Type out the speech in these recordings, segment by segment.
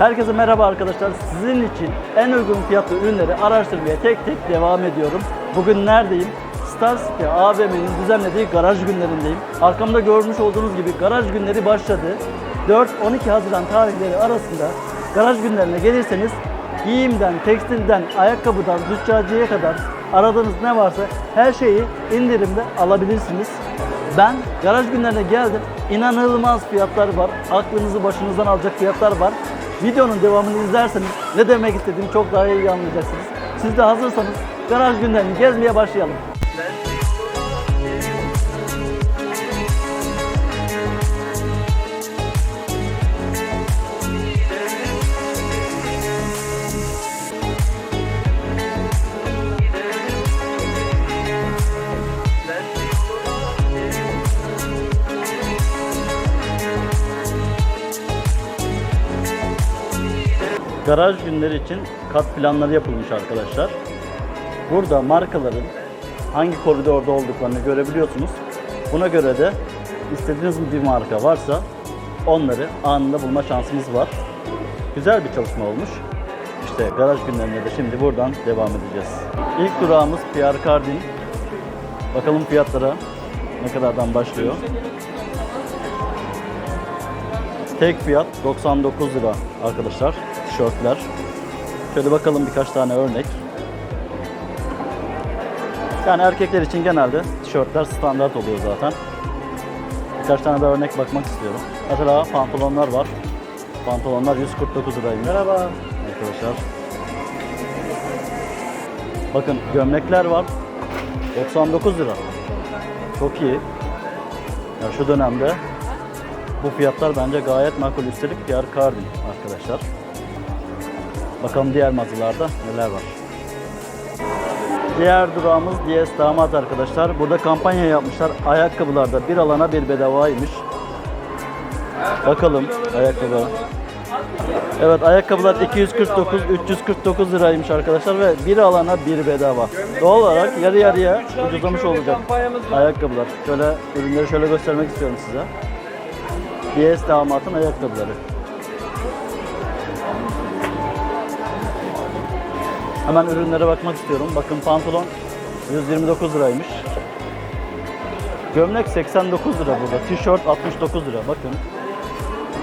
Herkese merhaba arkadaşlar. Sizin için en uygun fiyatlı ürünleri araştırmaya tek tek devam ediyorum. Bugün neredeyim? Star City AVM'nin düzenlediği garaj günlerindeyim. Arkamda görmüş olduğunuz gibi garaj günleri başladı. 4-12 Haziran tarihleri arasında garaj günlerine gelirseniz giyimden, tekstilden, ayakkabıdan, züccaciyeye kadar aradığınız ne varsa her şeyi indirimde alabilirsiniz. Ben garaj günlerine geldim. İnanılmaz fiyatlar var. Aklınızı başınızdan alacak fiyatlar var. Videonun devamını izlerseniz ne demek istediğimi çok daha iyi anlayacaksınız. Siz de hazırsanız garaj günlerini gezmeye başlayalım. Garaj günleri için kat planları yapılmış arkadaşlar. Burada markaların hangi koridorda olduklarını görebiliyorsunuz. Buna göre de istediğiniz bir marka varsa onları anında bulma şansınız var. Güzel bir çalışma olmuş. İşte garaj günlerine de şimdi buradan devam edeceğiz. İlk durağımız Pierre Cardin. Bakalım fiyatlara ne kadardan başlıyor. Tek fiyat 99 lira arkadaşlar tişörtler. Şöyle bakalım birkaç tane örnek. Yani erkekler için genelde tişörtler standart oluyor zaten. Birkaç tane daha örnek bakmak istiyorum. Mesela pantolonlar var. Pantolonlar 149 liraymış. Merhaba. Arkadaşlar. Bakın gömlekler var. 99 lira. Çok iyi. Ya şu dönemde bu fiyatlar bence gayet makul. Üstelik Pierre Cardin arkadaşlar. Bakalım diğer mağazalarda neler var. Diğer durağımız DS Damat arkadaşlar. Burada kampanya yapmışlar. Ayakkabılarda bir alana bir bedavaymış. Bakalım ayakkabı. Evet ayakkabılar 249 349 liraymış arkadaşlar ve bir alana bir bedava. Doğal olarak yarı yarıya ucuzlamış olacak ayakkabılar. Şöyle ürünleri şöyle göstermek istiyorum size. DS damatın ayakkabıları. Hemen ürünlere bakmak istiyorum. Bakın pantolon 129 liraymış. Gömlek 89 lira burada. Tişört 69 lira. Bakın.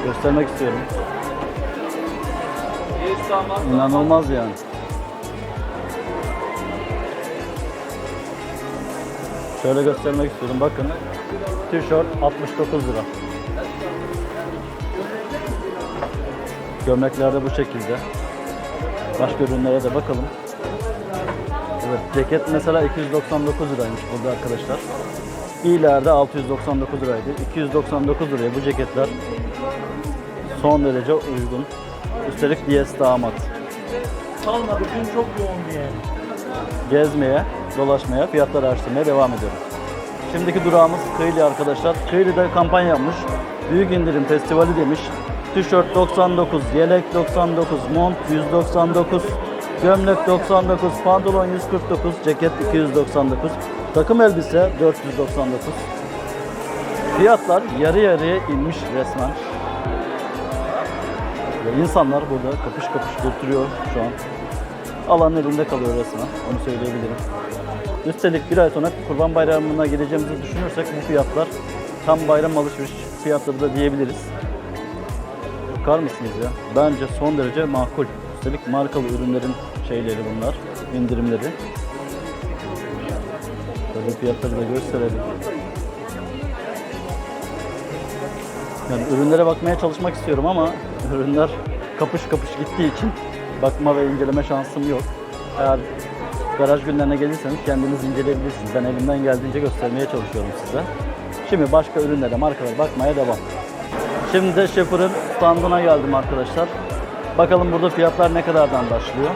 Göstermek istiyorum. İnanılmaz yani. Şöyle göstermek istiyorum. Bakın. Tişört 69 lira. Gömlekler de bu şekilde. Başka ürünlere de bakalım. Evet, ceket mesela 299 liraymış burada arkadaşlar. İyilerde 699 liraydı. 299 liraya bu ceketler son derece uygun. Üstelik DS damat. Kalmadı gün çok yoğun diye. Gezmeye, dolaşmaya, fiyatlar araştırmaya devam ediyorum. Şimdiki durağımız Kıyılı arkadaşlar. Kıyılı'da kampanya yapmış. Büyük indirim festivali demiş. Tişört 99, yelek 99, mont 199, gömlek 99, pantolon 149, ceket 299, takım elbise 499. Fiyatlar yarı yarıya inmiş resmen. Ve insanlar burada kapış kapış götürüyor şu an. Alan elinde kalıyor resmen. Onu söyleyebilirim. Üstelik bir ay sonra Kurban Bayramı'na gideceğimizi düşünürsek bu fiyatlar tam bayram alışveriş fiyatları da diyebiliriz. Bakar mısınız ya? Bence son derece makul. Üstelik markalı ürünlerin şeyleri bunlar, indirimleri. Böyle fiyatları da gösterelim. Yani ürünlere bakmaya çalışmak istiyorum ama ürünler kapış kapış gittiği için bakma ve inceleme şansım yok. Eğer garaj günlerine gelirseniz kendiniz inceleyebilirsiniz. Ben elimden geldiğince göstermeye çalışıyorum size. Şimdi başka ürünlere, markalara bakmaya devam. Şimdi de Schaefer'ın standına geldim arkadaşlar. Bakalım burada fiyatlar ne kadardan başlıyor.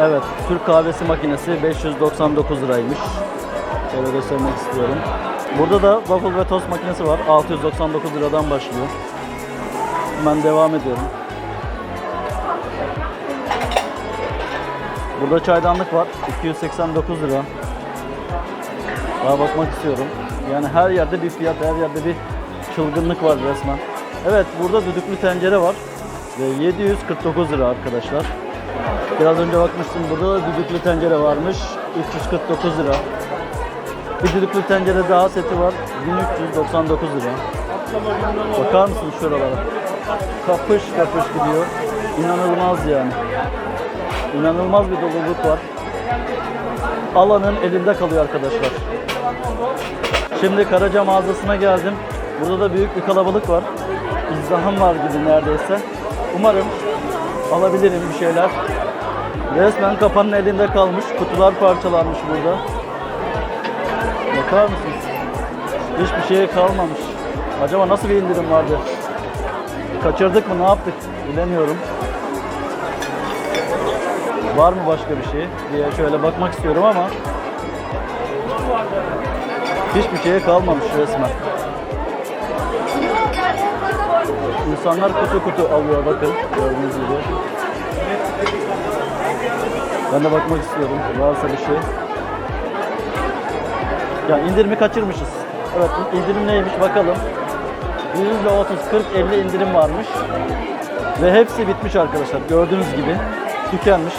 Evet, Türk kahvesi makinesi 599 liraymış. Şöyle göstermek istiyorum. Burada da waffle ve tost makinesi var. 699 liradan başlıyor. Hemen devam ediyorum. Burada çaydanlık var. 289 lira. Daha bakmak istiyorum. Yani her yerde bir fiyat, her yerde bir çılgınlık var resmen. Evet burada düdüklü tencere var. ve 749 lira arkadaşlar. Biraz önce bakmıştım burada da düdüklü tencere varmış. 349 lira. Bir düdüklü tencere daha seti var. 1399 lira. Bakar mısınız şuralara? Kapış kapış gidiyor. İnanılmaz yani. İnanılmaz bir doluluk var. Alanın elinde kalıyor arkadaşlar. Şimdi Karaca mağazasına geldim. Burada da büyük bir kalabalık var. İzdiham var gibi neredeyse. Umarım alabilirim bir şeyler. Resmen kapanın elinde kalmış. Kutular parçalanmış burada. Bakar mısınız? Hiçbir şey kalmamış. Acaba nasıl bir indirim vardı? Kaçırdık mı ne yaptık bilemiyorum. Var mı başka bir şey diye şöyle bakmak istiyorum ama hiçbir şeye kalmamış resmen. İnsanlar kutu kutu alıyor bakın gördüğünüz gibi. Ben de bakmak istiyorum varsa bir şey. Ya indirimi kaçırmışız. Evet indirim neymiş bakalım. %30, 40, 50 indirim varmış. Ve hepsi bitmiş arkadaşlar. Gördüğünüz gibi tükenmiş.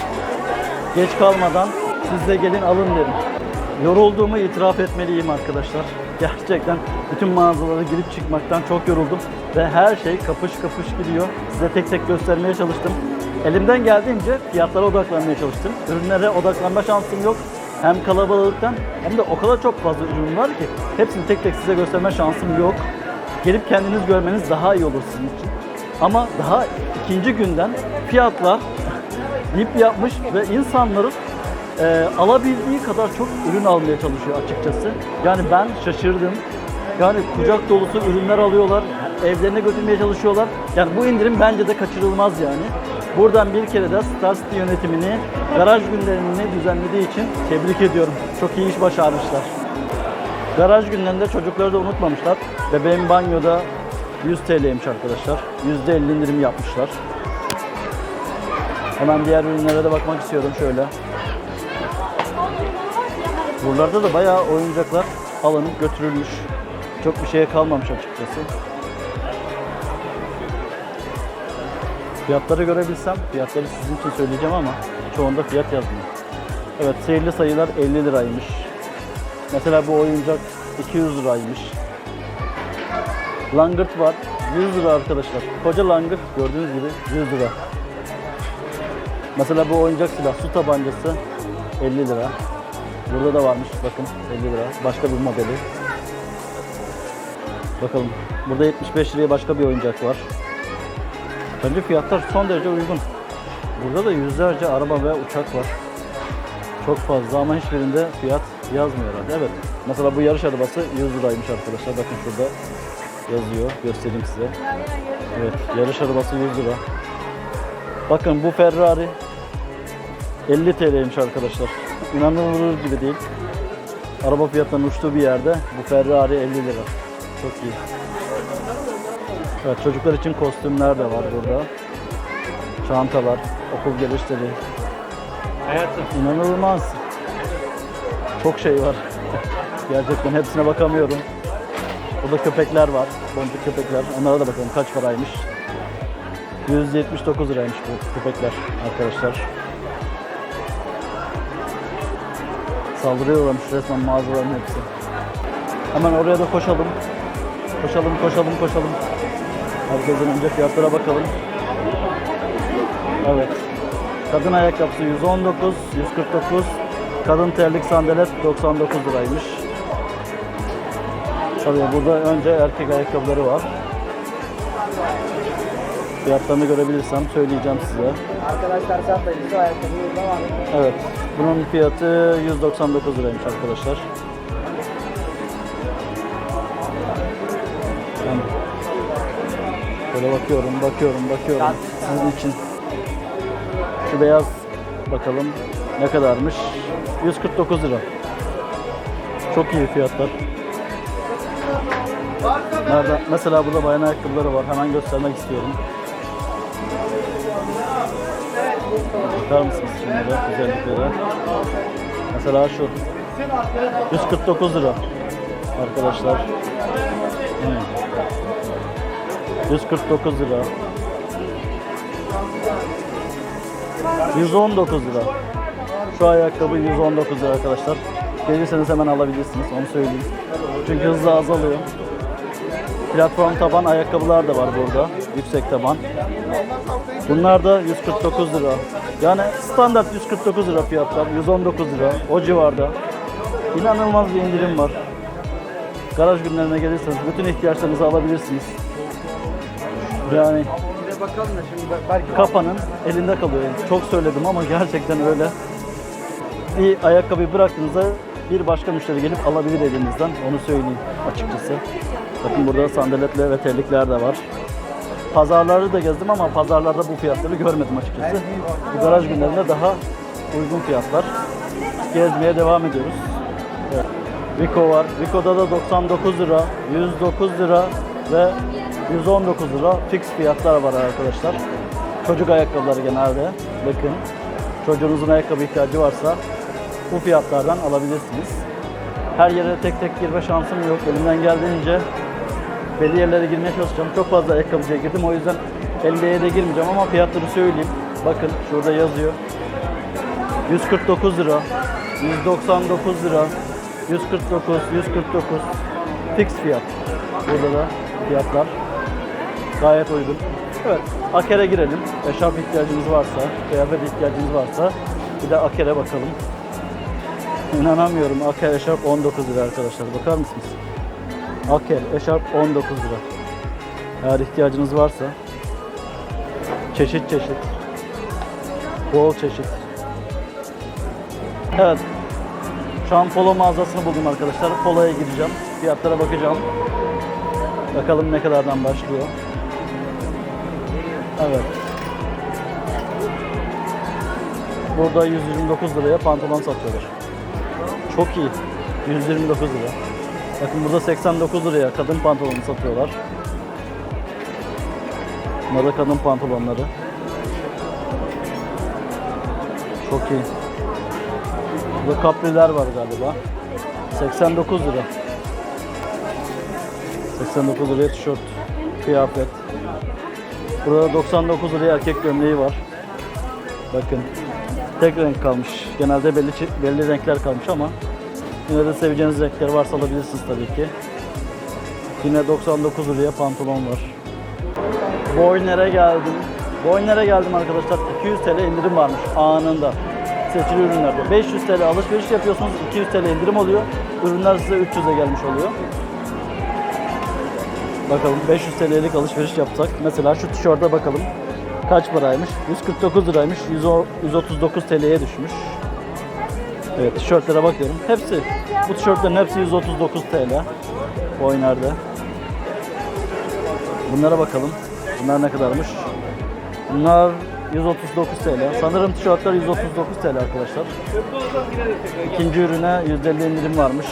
Geç kalmadan siz de gelin alın derim. Yorulduğumu itiraf etmeliyim arkadaşlar. Gerçekten bütün mağazalara girip çıkmaktan çok yoruldum. Ve her şey kapış kapış gidiyor. Size tek tek göstermeye çalıştım. Elimden geldiğince fiyatlara odaklanmaya çalıştım. Ürünlere odaklanma şansım yok. Hem kalabalıktan hem de o kadar çok fazla ürün var ki hepsini tek tek size gösterme şansım yok. Gelip kendiniz görmeniz daha iyi olur sizin için. Ama daha ikinci günden fiyatlar dip yapmış ve insanların e, alabildiği kadar çok ürün almaya çalışıyor açıkçası. Yani ben şaşırdım. Yani kucak dolusu ürünler alıyorlar, evlerine götürmeye çalışıyorlar. Yani bu indirim bence de kaçırılmaz yani. Buradan bir kere de Star City yönetimini garaj günlerini düzenlediği için tebrik ediyorum. Çok iyi iş başarmışlar. Garaj günlerinde çocukları da unutmamışlar. Bebeğim banyoda 100 TL'ymiş arkadaşlar. %50 indirim yapmışlar. Hemen diğer ürünlere de bakmak istiyorum şöyle. Buralarda da bayağı oyuncaklar alınıp götürülmüş. Çok bir şeye kalmamış açıkçası. Fiyatları görebilsem, fiyatları sizin için söyleyeceğim ama çoğunda fiyat yazmıyor. Evet, seyirli sayılar 50 liraymış. Mesela bu oyuncak 200 liraymış. Langırt var. 100 lira arkadaşlar. Koca langırt gördüğünüz gibi 100 lira. Mesela bu oyuncak silah su tabancası 50 lira. Burada da varmış bakın 50 lira. Başka bir modeli. Bakalım. Burada 75 liraya başka bir oyuncak var. Bence fiyatlar son derece uygun. Burada da yüzlerce araba ve uçak var. Çok fazla ama hiçbirinde fiyat yazmıyor herhalde. Evet. Mesela bu yarış arabası 100 liraymış arkadaşlar. Bakın şurada yazıyor. Göstereyim size. Evet. Yarış arabası 100 lira. Bakın bu Ferrari 50 TL'ymiş arkadaşlar. İnanılır gibi değil. Araba fiyatlarının uçtuğu bir yerde bu Ferrari 50 lira. Çok iyi. Evet çocuklar için kostümler de var burada. Çantalar, okul gelişleri. Hayatım. İnanılmaz. Çok şey var. Gerçekten hepsine bakamıyorum. Burada köpekler var. Boncuk köpekler. Onlara da bakalım kaç paraymış. 179 liraymış bu köpekler arkadaşlar. Saldırıyorlarmış resmen mağazaların hepsi. Hemen oraya da koşalım. Koşalım, koşalım, koşalım. Herkesten önce fiyatlara bakalım. Evet. Kadın ayakkabısı 119, 149. Kadın terlik sandalet 99 liraymış. Tabii burada önce erkek ayakkabıları var. Fiyatlarını görebilirsem söyleyeceğim size. Arkadaşlar burada var. Evet. Bunun fiyatı 199 liraymış arkadaşlar. Böyle bakıyorum, bakıyorum, bakıyorum. Sizin için. Şu beyaz bakalım ne kadarmış? 149 lira. Çok iyi fiyatlar. Nerede? Mesela burada bayan ayakkabıları var. Hemen göstermek istiyorum. Bakar mısınız şimdi güzelliklere? Mesela şu 149 lira arkadaşlar. Hmm. 149 lira. 119 lira. Şu ayakkabı 119 lira arkadaşlar. Gelirseniz hemen alabilirsiniz onu söyleyeyim. Çünkü hızla azalıyor. Platform taban ayakkabılar da var burada. Yüksek taban. Bunlar da 149 lira. Yani standart 149 lira fiyatlar. 119 lira. O civarda. İnanılmaz bir indirim var. Garaj günlerine gelirseniz bütün ihtiyaçlarınızı alabilirsiniz. Yani Bir bakalım da şimdi belki kafanın elinde kalıyor. Çok söyledim ama gerçekten öyle. Bir ayakkabıyı bıraktığınızda bir başka müşteri gelip alabilir elinizden. Onu söyleyeyim açıkçası. Bakın burada sandaletler ve terlikler de var. Pazarları da gezdim ama pazarlarda bu fiyatları görmedim açıkçası. Bu garaj günlerinde daha uygun fiyatlar. Gezmeye devam ediyoruz. Evet. Vico var. Vico'da da 99 lira, 109 lira ve 119 lira fix fiyatlar var arkadaşlar. Çocuk ayakkabıları genelde. Bakın. Çocuğunuzun ayakkabı ihtiyacı varsa bu fiyatlardan alabilirsiniz. Her yere tek tek girme şansım yok. Elimden geldiğince belli yerlere girmeye çalışacağım. Çok fazla ayakkabıcıya girdim. O yüzden 50'ye de girmeyeceğim ama fiyatları söyleyeyim. Bakın şurada yazıyor. 149 lira, 199 lira, 149, 149 fix fiyat. Burada da fiyatlar gayet uygun. Evet, Aker'e girelim. Eşarp ihtiyacınız varsa, kıyafet ihtiyacınız varsa bir de Aker'e bakalım. İnanamıyorum. Aker eşarp 19 lira arkadaşlar. Bakar mısınız? Aker eşarp 19 lira. Eğer ihtiyacınız varsa çeşit çeşit bol çeşit. Evet. Şu an polo mağazasını buldum arkadaşlar. Polo'ya gideceğim. Fiyatlara bakacağım. Bakalım ne kadardan başlıyor. Evet. Burada 129 liraya pantolon satıyorlar. Çok iyi. 129 lira. Bakın burada 89 liraya kadın pantolonu satıyorlar. Bunlar da kadın pantolonları. Çok iyi. Burada kapriler var galiba. 89 lira. 89 liraya tişört, kıyafet. Burada 99 liraya erkek gömleği var. Bakın. Tek renk kalmış. Genelde belli belli renkler kalmış ama yine de seveceğiniz renkler varsa alabilirsiniz tabii ki. Yine 99 liraya pantolon var. Boyner'e geldim. Boyner'e geldim arkadaşlar. 200 TL indirim varmış anında. Seçili ürünlerde. 500 TL alışveriş yapıyorsunuz. 200 TL indirim oluyor. Ürünler size 300'e gelmiş oluyor. Bakalım 500 TL'lik alışveriş yapsak. Mesela şu tişörte bakalım. Kaç paraymış? 149 liraymış. 110 139 TL'ye düşmüş. Evet tişörtlere bakıyorum. Hepsi bu tişörtlerin hepsi 139 TL. Boyner'de. Bunlara bakalım. Bunlar ne kadarmış? Bunlar 139 TL. Sanırım tişörtler 139 TL arkadaşlar. İkinci ürüne %50 indirim varmış.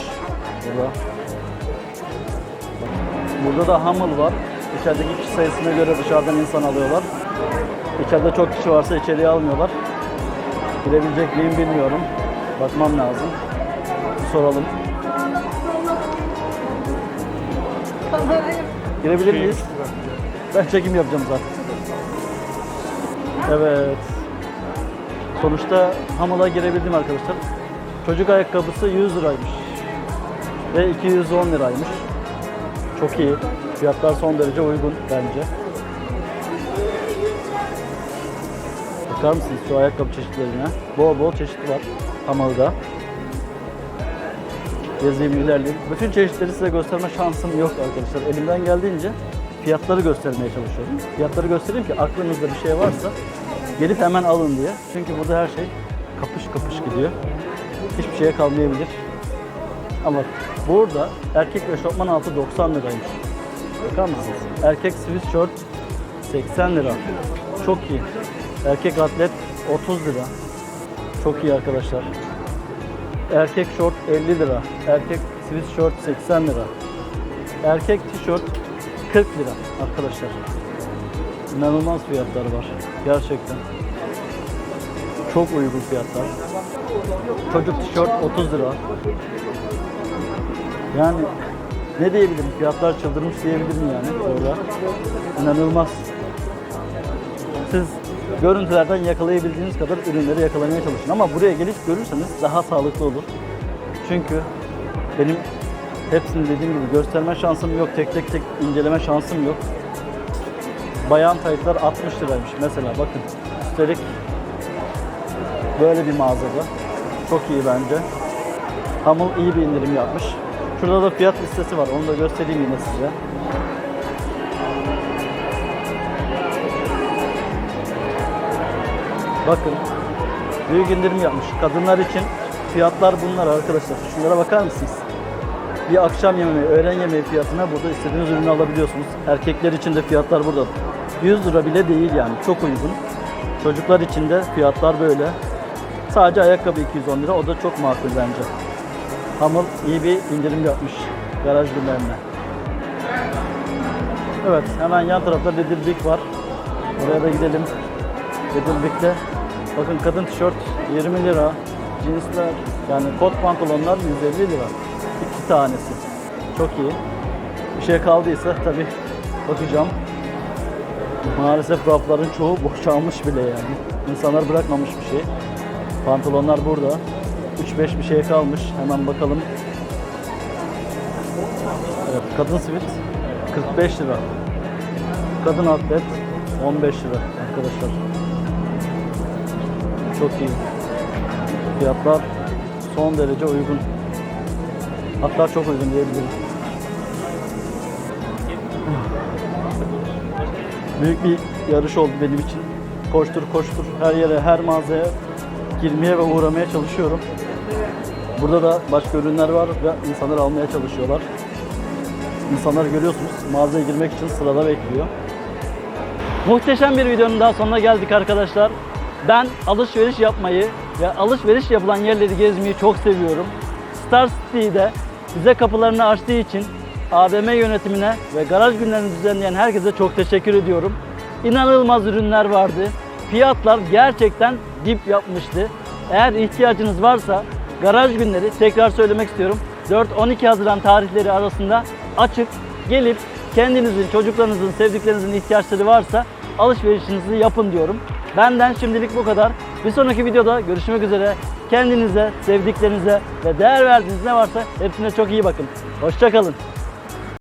Burada. Burada da Hummel var. İçerideki kişi sayısına göre dışarıdan insan alıyorlar. İçeride çok kişi varsa içeriye almıyorlar. Girebilecek miyim bilmiyorum. Bakmam lazım. Soralım. Girebilir miyiz? Ben çekim yapacağım zaten. Evet. Sonuçta Hamıl'a girebildim arkadaşlar. Çocuk ayakkabısı 100 liraymış. Ve 210 liraymış. Çok iyi. Fiyatlar son derece uygun bence. Bakar mısınız şu ayakkabı çeşitlerine? Bol bol çeşit var Hamıl'da. Gezeyim ilerleyeyim. Bütün çeşitleri size gösterme şansım yok arkadaşlar. Elimden geldiğince fiyatları göstermeye çalışıyorum. Fiyatları göstereyim ki aklınızda bir şey varsa gelip hemen alın diye. Çünkü burada her şey kapış kapış gidiyor. Hiçbir şeye kalmayabilir. Ama burada erkek eşofman altı 90 liraymış. Bakar mısınız? Erkek sweatshirt 80 lira. Çok iyi. Erkek atlet 30 lira. Çok iyi arkadaşlar. Erkek şort 50 lira. Erkek sweatshirt 80 lira. Erkek tişört 40 lira arkadaşlar. İnanılmaz fiyatlar var. Gerçekten. Çok uygun fiyatlar. Çocuk tişört 30 lira. Yani ne diyebilirim? Fiyatlar çıldırmış diyebilirim yani orada. İnanılmaz. Siz görüntülerden yakalayabildiğiniz kadar ürünleri yakalamaya çalışın. Ama buraya gelip görürseniz daha sağlıklı olur. Çünkü benim hepsini dediğim gibi gösterme şansım yok. Tek tek tek inceleme şansım yok. Bayan taytlar 60 liraymış mesela bakın. Üstelik böyle bir mağazada. Çok iyi bence. Hamul iyi bir indirim yapmış. Şurada da fiyat listesi var. Onu da göstereyim yine size. Bakın. Büyük indirim yapmış. Kadınlar için fiyatlar bunlar arkadaşlar. Şunlara bakar mısınız? Bir akşam yemeği, öğlen yemeği fiyatına burada istediğiniz ürünü alabiliyorsunuz. Erkekler için de fiyatlar burada. 100 lira bile değil yani. Çok uygun. Çocuklar için de fiyatlar böyle. Sadece ayakkabı 210 lira. O da çok makul bence. Hamur iyi bir indirim yapmış garaj günlerine. Evet hemen yan tarafta Big var. Oraya da gidelim. Big'de bakın kadın tişört 20 lira. Cinsler yani kot pantolonlar 150 lira. İki tanesi. Çok iyi. Bir şey kaldıysa tabi bakacağım. Maalesef rafların çoğu boşalmış bile yani. İnsanlar bırakmamış bir şey. Pantolonlar burada. 3-5 bir şey kalmış. Hemen bakalım. Evet, kadın sivit 45 lira. Kadın atlet 15 lira arkadaşlar. Çok iyi. Fiyatlar son derece uygun. Hatta çok uygun diyebilirim. Büyük bir yarış oldu benim için. Koştur koştur her yere, her mağazaya girmeye ve uğramaya çalışıyorum. Burada da başka ürünler var ve insanlar almaya çalışıyorlar. İnsanlar görüyorsunuz mağazaya girmek için sırada bekliyor. Muhteşem bir videonun daha sonuna geldik arkadaşlar. Ben alışveriş yapmayı ve alışveriş yapılan yerleri gezmeyi çok seviyorum. Star City'de bize kapılarını açtığı için AVM yönetimine ve garaj günlerini düzenleyen herkese çok teşekkür ediyorum. İnanılmaz ürünler vardı. Fiyatlar gerçekten dip yapmıştı. Eğer ihtiyacınız varsa garaj günleri tekrar söylemek istiyorum. 4-12 Haziran tarihleri arasında açık. Gelip kendinizin, çocuklarınızın, sevdiklerinizin ihtiyaçları varsa alışverişinizi yapın diyorum. Benden şimdilik bu kadar. Bir sonraki videoda görüşmek üzere. Kendinize, sevdiklerinize ve değer verdiğiniz ne varsa hepsine çok iyi bakın. Hoşçakalın.